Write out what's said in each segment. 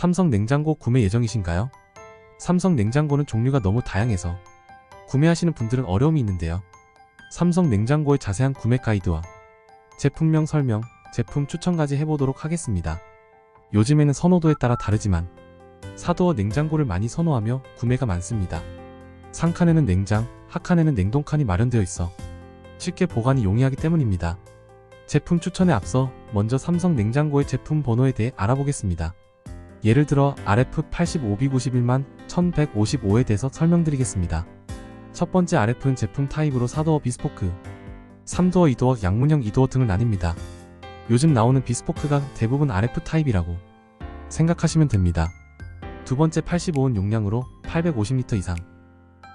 삼성 냉장고 구매 예정이신가요? 삼성 냉장고는 종류가 너무 다양해서 구매하시는 분들은 어려움이 있는데요. 삼성 냉장고의 자세한 구매 가이드와 제품명 설명, 제품 추천까지 해보도록 하겠습니다. 요즘에는 선호도에 따라 다르지만 사도어 냉장고를 많이 선호하며 구매가 많습니다. 상칸에는 냉장, 하칸에는 냉동칸이 마련되어 있어 쉽게 보관이 용이하기 때문입니다. 제품 추천에 앞서 먼저 삼성 냉장고의 제품 번호에 대해 알아보겠습니다. 예를 들어 RF85B91만 1155에 대해서 설명드리겠습니다. 첫 번째 RF는 제품 타입으로 4도어 비스포크, 3도어 2도어 양문형 2도어 등을 나뉩니다. 요즘 나오는 비스포크가 대부분 RF 타입이라고 생각하시면 됩니다. 두 번째 85은 용량으로 850리터 이상,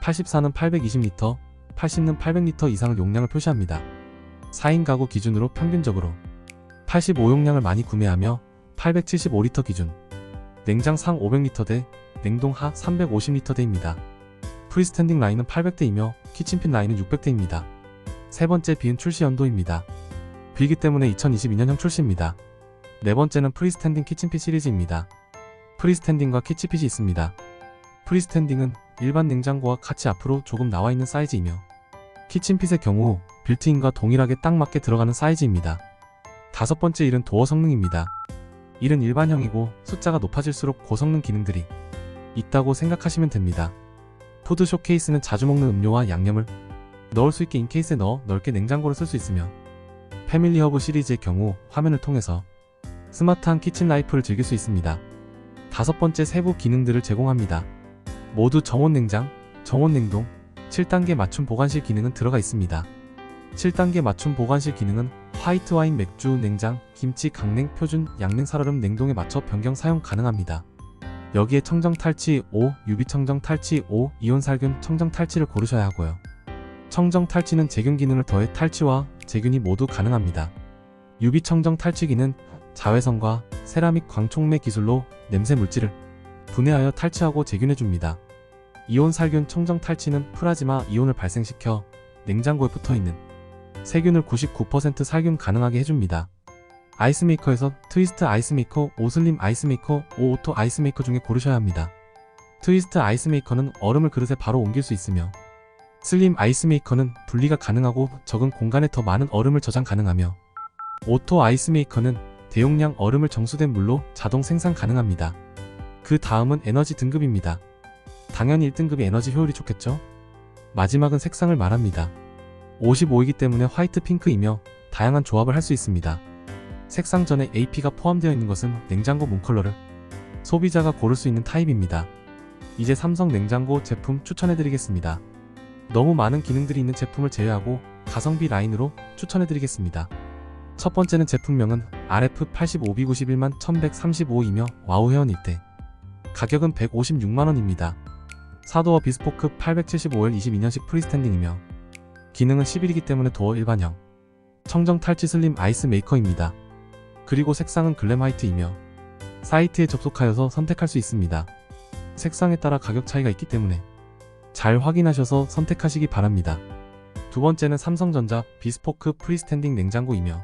84는 820리터, 80는 800리터 이상의 용량을 표시합니다. 4인 가구 기준으로 평균적으로 85 용량을 많이 구매하며 875리터 기준, 냉장 상 500리터대, 냉동 하 350리터대입니다. 프리스탠딩 라인은 800대이며 키친핀 라인은 600대입니다. 세 번째 비은 출시 연도입니다. 비기 때문에 2022년형 출시입니다. 네 번째는 프리스탠딩 키친핏 시리즈입니다. 프리스탠딩과 키치핏이 있습니다. 프리스탠딩은 일반 냉장고와 같이 앞으로 조금 나와 있는 사이즈이며 키친핏의 경우 빌트인과 동일하게 딱 맞게 들어가는 사이즈입니다. 다섯 번째 일은 도어 성능입니다. 일은 일반형이고 숫자가 높아질수록 고성능 기능들이 있다고 생각하시면 됩니다. 푸드 쇼케이스는 자주 먹는 음료와 양념을 넣을 수 있게 인케이스에 넣어 넓게 냉장고를 쓸 수 있으며 패밀리 허브 시리즈의 경우 화면을 통해서 스마트한 키친 라이프를 즐길 수 있습니다. 다섯 번째 세부 기능들을 제공합니다. 모두 정원 냉장, 정원 냉동, 7단계 맞춤 보관실 기능은 들어가 있습니다. 7단계 맞춤 보관실 기능은 화이트 와인 맥주 냉장, 김치 강냉 표준 양냉 살얼음 냉동에 맞춰 변경 사용 가능합니다. 여기에 청정 탈취 5, 유비 청정 탈취 5, 이온 살균 청정 탈취를 고르셔야 하고요. 청정 탈취는 제균 기능을 더해 탈취와 제균이 모두 가능합니다. 유비 청정 탈취기는 자외선과 세라믹 광촉매 기술로 냄새 물질을 분해하여 탈취하고 제균해 줍니다. 이온 살균 청정 탈취는 플라즈마 이온을 발생시켜 냉장고에 붙어 있는 세균을 99% 살균 가능하게 해줍니다. 아이스메이커에서 트위스트 아이스메이커, 오슬림 아이스메이커, 오오토 아이스메이커 중에 고르셔야 합니다. 트위스트 아이스메이커는 얼음을 그릇에 바로 옮길 수 있으며 슬림 아이스메이커는 분리가 가능하고 적은 공간에 더 많은 얼음을 저장 가능하며 오토 아이스메이커는 대용량 얼음을 정수된 물로 자동 생산 가능합니다. 그 다음은 에너지 등급입니다. 당연히 1등급이 에너지 효율이 좋겠죠? 마지막은 색상을 말합니다. 55이기 때문에 화이트 핑크이며 다양한 조합을 할 수 있습니다. 색상 전에 AP가 포함되어 있는 것은 냉장고 문 컬러를 소비자가 고를 수 있는 타입입니다. 이제 삼성 냉장고 제품 추천해드리겠습니다. 너무 많은 기능들이 있는 제품을 제외하고 가성비 라인으로 추천해드리겠습니다. 첫 번째는 제품명은 RF85B91만 1135이며 와우 회원 일대 가격은 156만원입니다. 사도어 비스포크 875일 22년식 프리스탠딩이며 기능은 11이기 때문에 도어 일반형 청정 탈취 슬림 아이스 메이커입니다. 그리고 색상은 글램 화이트이며 사이트에 접속하여서 선택할 수 있습니다. 색상에 따라 가격 차이가 있기 때문에 잘 확인하셔서 선택하시기 바랍니다. 두 번째는 삼성전자 비스포크 프리스탠딩 냉장고이며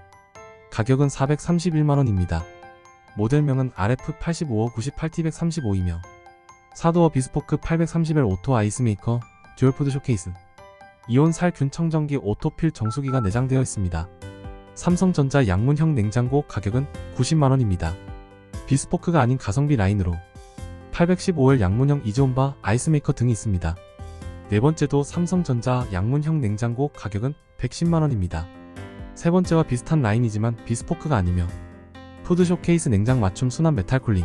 가격은 431만원입니다. 모델명은 RF85 98T135이며 사도어 비스포크 831 오토 아이스메이커 듀얼푸드 쇼케이스 이온 살 균 청정기 오토필 정수기가 내장되어 있습니다. 삼성전자 양문형 냉장고 가격은 90만원입니다. 비스포크가 아닌 가성비 라인으로 815일 양문형 이즈온바 아이스메이커 등이 있습니다. 네 번째도 삼성전자 양문형 냉장고 가격은 110만원입니다. 세 번째와 비슷한 라인이지만 비스포크가 아니며 푸드 쇼케이스 냉장 맞춤 순환 메탈 쿨링,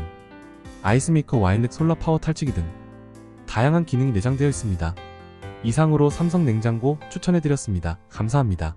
아이스메이커 와일렛 솔라 파워 탈취기 등 다양한 기능이 내장되어 있습니다. 이상으로 삼성 냉장고 추천해드렸습니다. 감사합니다.